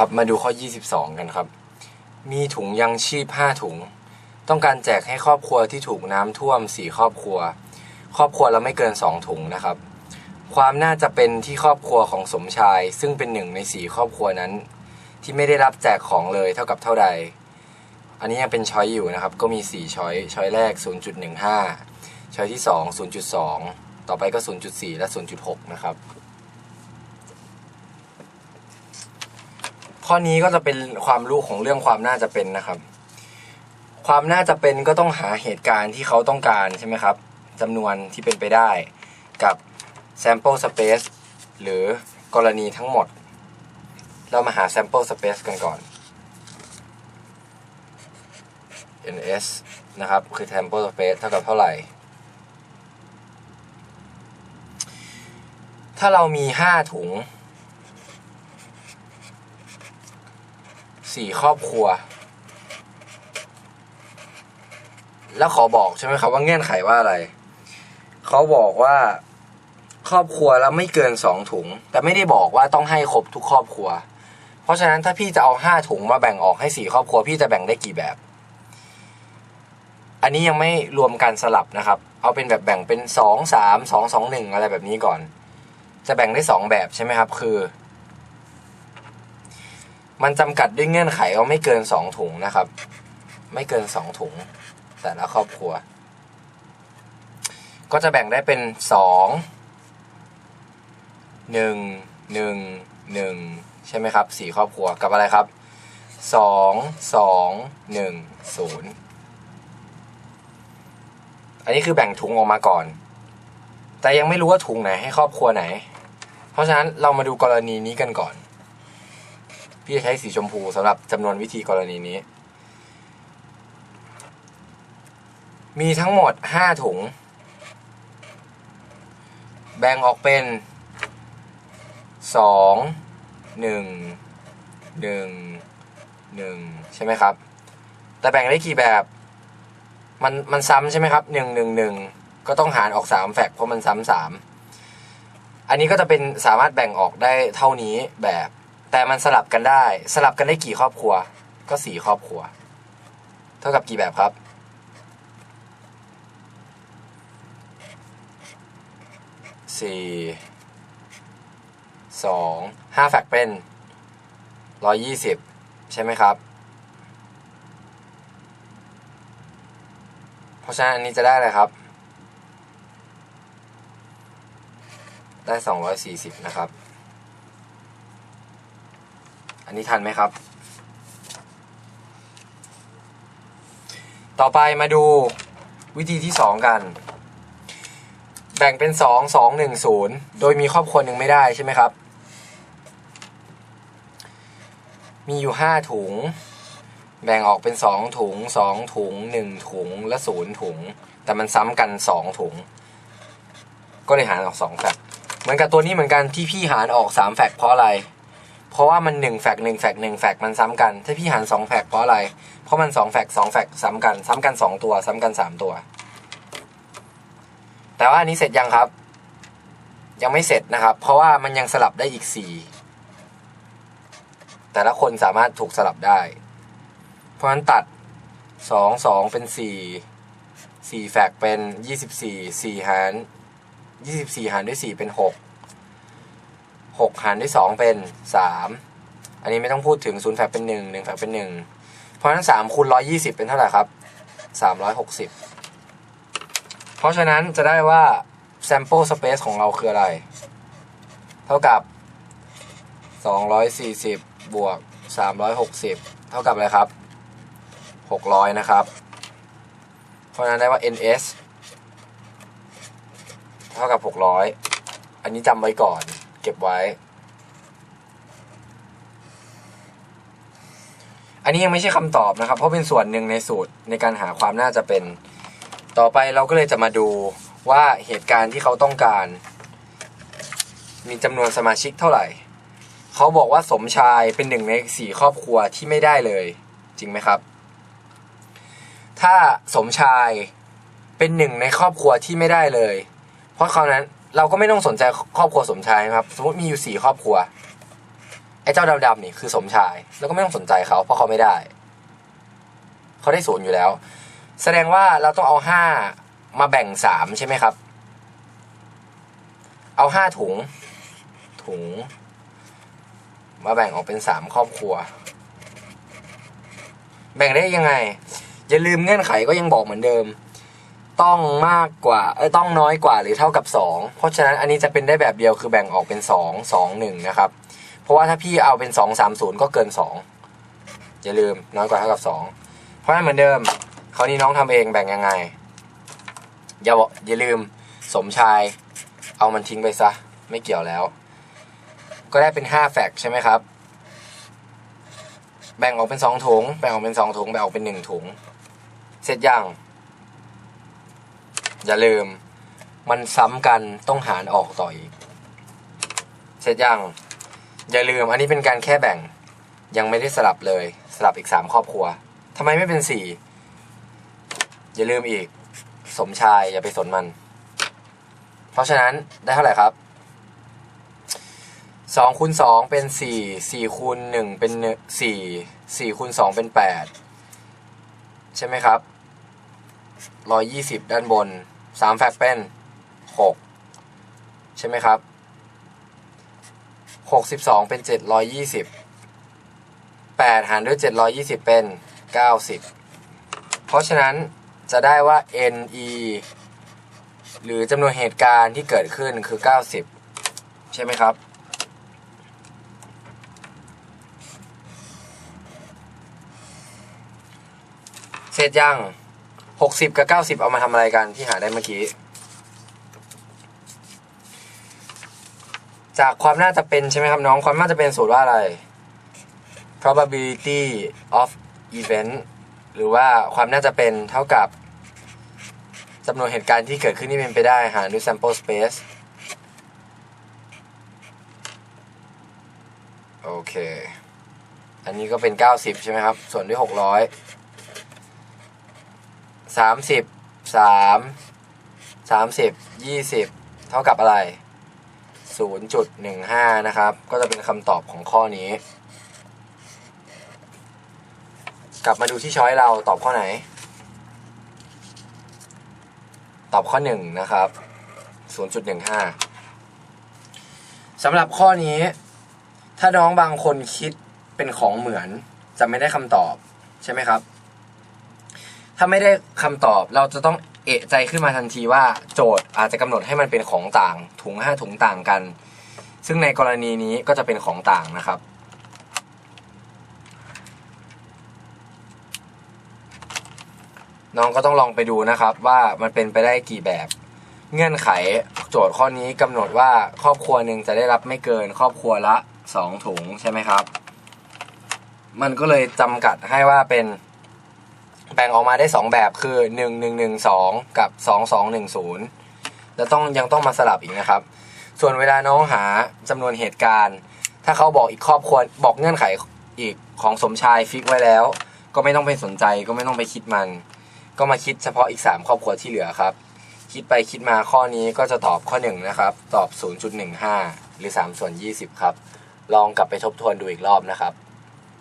ครับมาดูข้อ 22 กันครับ มีถุงยังชีพ 5 ถุง ต้องการแจกให้ครอบครัวที่ถูกน้ำท่วม 4 ครอบครัว ครอบครัวละไม่เกิน 2 ถุงนะครับ ความน่าจะเป็นที่ครอบครัวของสมชาย ซึ่งเป็นหนึ่งใน 4 ครอบครัวนั้น ที่ไม่ได้รับแจกของเลยเท่ากับเท่าใด อันนี้ยังเป็นช้อยอยู่นะครับ ก็มี 4 ช้อย ช้อยแรก 0.15 ช้อยที่ 2 0.2 ต่อไปก็ 0.4 และ 0.6 นะครับ ข้อนี้ก็จะเป็นความรู้ของเรื่องความน่าจะเป็นนะครับ ความน่าจะเป็นก็ต้องหาเหตุการณ์ที่เขาต้องการใช่ไหมครับจำนวนที่เป็นไปได้กับ sample space หรือกรณีทั้งหมด เรามาหา sample space กันก่อน ns นะครับ คือ sample space เท่ากับเท่าไหร่ ถ้าเรามี 5 ถุง สี่ครอบครัว แล้วขอบอกใช่ไหมครับว่าเงื่อนไขว่าอะไร เขาบอกว่าครอบครัวแล้วไม่เกินสองถุง แต่ไม่ได้บอกว่าต้องให้ครบทุกครอบครัว เพราะฉะนั้นถ้าพี่จะเอาห้าถุงมาแบ่งออกให้สี่ครอบครัว พี่จะแบ่งได้กี่แบบ อันนี้ยังไม่รวมการสลับนะครับ เอาเป็นแบบแบ่งเป็นสองสามสองสองหนึ่งอะไรแบบนี้ก่อน จะแบ่งได้สองแบบใช่ไหมครับ คือ มันจำกัดด้วยเงื่อนไขว่าไม่เกินสองถุงนะครับ ไม่เกินสองถุง แต่ละครอบครัว ก็จะแบ่งได้เป็นสองหนึ่งหนึ่งหนึ่งใช่ไหมครับสี่ครอบครัวกับอะไรครับสองสองหนึ่งศูนย์อันนี้คือแบ่งถุงออกมาก่อน แต่ยังไม่รู้ว่าถุงไหนให้ครอบครัวไหน เพราะฉะนั้นเรามาดูกรณีนี้กันก่อน พี่จะใช้สีชมพูสำหรับจำนวนวิธีกรณีนี้ มีทั้งหมด 5 ถุง แบ่งออกเป็น 2 1 1 1 ใช่ไหมครับ แต่แบ่งได้กี่แบบ มันมันซ้ำใช่ไหมครับ 1 1 1 ก็ต้องหารออก 3 แฟกเพราะมันซ้ำ3อันนี้ก็จะเป็นสามารถแบ่งออกได้เท่านี้แบบ แต่มันสลับกันได้ สลับกันได้กี่ครอบครัว ก็สี่ครอบครัว เท่ากับกี่แบบครับ สี่สองห้าแฟกเป็นร้อยยี่สิบใช่ไหมครับ เพราะฉะนั้นอันนี้จะได้อะไรครับ ได้สองร้อยสี่สิบนะครับ อันนี้ทันไหมครับ ต่อไปมาดูวิธีที่สองกัน แบ่งเป็นสองสองหนึ่งศูนย์โดยมีครอบครัวหนึ่งไม่ได้ใช่ไหมครับ มีอยู่ห้าถุง แบ่งออกเป็นสองถุงสองถุงหนึ่งถุง และศูนย์ถุง แต่มันซ้ำกันสองถุง ก็เลยหารออกสองแฟกเหมือนกับตัวนี้เหมือนกันที่พี่หารออกสามแฟกเพราะอะไร เพราะว่ามันหนึ่งแฟกหนึ่งแฟกหนึ่งแฟกมันซ้ำกัน ถ้าพี่หารสองแฟกเพราะอะไร เพราะมันสองแฟกสองแฟกซ้ำกัน ซ้ำกันสองตัว ซ้ำกันสามตัว แต่ว่าอันนี้เสร็จยังครับ ยังไม่เสร็จนะครับ เพราะว่ามันยังสลับได้อีกสี่แต่ละคนสามารถถูกสลับได้ เพราะฉะนั้นตัดสองสองเป็นสี่สี่แฟกเป็นยี่สิบสี่สี่หารยี่สิบสี่หารด้วยสี่เป็นห กหกหารด้วยสองเป็นสามอันนี้ไม่ต้องพูดถึงศูนย์แฟกเป็นหนึ่งหนึ่งแฟกเป็นหนึ่งเพราะฉะนั้นสามคูณร้อยี่สิบเป็นเท่าไหร่ครับสามร้อยหกสิบเพราะฉะนั้นจะได้ว่า sample space ของเราคืออะไร เท่ากับสองร้อยสี่สิบบวกสามร้อยหกสิบเท่ากับอะไรครับหกร้อยนะครับ เพราะฉะนั้นได้ว่า ns เท่ากับหกร้อยอันนี้จำไว้ก่อน เก็บไว้ อันนี้ยังไม่ใช่คำตอบนะครับ เพราะเป็นส่วนหนึ่งในสูตรในการหาความน่าจะเป็น ต่อไปเราก็เลยจะมาดูว่าเหตุการณ์ที่เขาต้องการ มีจำนวนสมาชิกเท่าไหร่ เขาบอกว่าสมชายเป็นหนึ่งในสี่ครอบครัวที่ไม่ได้เลย จริงไหมครับ ถ้าสมชายเป็นหนึ่งในครอบครัวที่ไม่ได้เลย เพราะคราวนั้น เราก็ไม่ต้องสนใจครอบครัวสมชายครับ สมมติมีอยู่สี่ครอบครัวไอ้เจ้าดำๆนี่คือสมชาย แล้วก็ไม่ต้องสนใจเขาเพราะเขาไม่ได้ เขาได้ศูนย์อยู่แล้ว แสดงว่าเราต้องเอาห้ามาแบ่งสามใช่ไหมครับ เอาห้าถุง ถุง มาแบ่งออกเป็นสามครอบครัว แบ่งได้ยังไง อย่าลืมเงื่อนไขก็ยังบอกเหมือนเดิม ต้องมากกว่าเอ้ยต้องน้อยกว่าหรือเท่ากับสองเพราะฉะนั้นอันนี้จะเป็นได้แบบเดียวคือแบ่งออกเป็นสองสองหนึ่งนะครับเพราะว่าถ้าพี่เอาเป็นสองสามศูนย์ก็เกินสองอย่าลืมน้อยกว่าเท่ากับสองเพราะฉะนั้นเหมือนเดิมคราวนี้น้องทำเองแบ่งยังไง อย่าบอกอย่าลืมสมชาย เอามันทิ้งไปซะ ไม่เกี่ยวแล้ว ก็ได้เป็นห้าแฟกต์ใช่ไหมครับ แบ่งออกเป็นสองถุง แบ่งออกเป็นสองถุง แบ่งออกเป็นหนึ่งถุง เสร็จยัง อย่าลืม มันซ้ำกันต้องหารออกต่ออีก เสร็จยัง อย่าลืมอันนี้เป็นการแค่แบ่ง ยังไม่ได้สลับเลย สลับอีกสามครอบครัวทำไมไม่เป็นสี่อย่าลืมอีก สมชายอย่าไปสนมัน เพราะฉะนั้นได้เท่าไหร่ครับสองคูณสองเป็นสี่สี่คูณหนึ่งเป็นสี่สี่คูณสองเป็นแปดใช่ไหมครับร้อยยี่สิบด้านบน สามแฟกเป็นหกใช่ไหมครับหกสิบสองเป็นเจ็ดร้อยยี่สิบแปดหารด้วยเจ็ดร้อยยี่สิบเป็นเก้าสิบเพราะฉะนั้นจะได้ว่า NE หรือจำนวนเหตุการณ์ที่เกิดขึ้นคือ 90 ใช่ไหมครับ เสร็จยัง 60กับ90เอามาทำอะไรกันที่หาได้เมื่อกี้ จากความน่าจะเป็นใช่ไหมครับน้อง ความน่าจะเป็นสูตรว่าอะไร probability of event หรือว่าความน่าจะเป็นเท่ากับจำนวนเหตุการณ์ที่เกิดขึ้นที่เป็นไปได้หารด้วย sample space โอเค อันนี้ก็เป็น 90 ใช่ไหมครับ ส่วนด้วย 600 30 3 30 20เท่ากับอะไร 0.15 นะครับ ก็จะเป็นคำตอบของข้อนี้ กลับมาดูที่ช้อยเราตอบข้อไหน ตอบข้อหนึ่งนะครับ 0.15 สำหรับข้อนี้ ถ้าน้องบางคนคิดเป็นของเหมือนจะไม่ได้คำตอบใช่ไหมครับ ถ้าไม่ได้คำตอบเราจะต้องเอะใจขึ้นมาทันทีว่าโจทย์อาจจะกำหนดให้มันเป็นของต่าง ถุงห้าถุงต่างกัน ซึ่งในกรณีนี้ก็จะเป็นของต่างนะครับ น้องก็ต้องลองไปดูนะครับว่ามันเป็นไปได้กี่แบบ เงื่อนไขโจทย์ข้อนี้กำหนดว่าครอบครัวหนึ่งจะได้รับไม่เกินครอบครัวละสองถุงใช่ไหมครับ มันก็เลยจำกัดให้ว่าเป็น แบ่งออกมาได้สองแบบคือหนึ่งหนึ่งหนึ่งสองกับสองสองหนึ่งศูนย์แล้วต้องยังต้องมาสลับอีกนะครับ ส่วนเวลาน้องหาจำนวนเหตุการณ์ ถ้าเขาบอกอีกครอบครัวบอกเงื่อนไขอีกของสมชายฟิกไว้แล้ว ก็ไม่ต้องไปสนใจก็ไม่ต้องไปคิดมัน ก็มาคิดเฉพาะอีก 3 ครอบครัวที่เหลือครับ คิดไปคิดมาข้อนี้ก็จะตอบข้อ1นะครับตอบ 0.15 หรือ 3 ส่วน 20 ครับ ลองกลับไปทบทวนดูอีกรอบนะครับ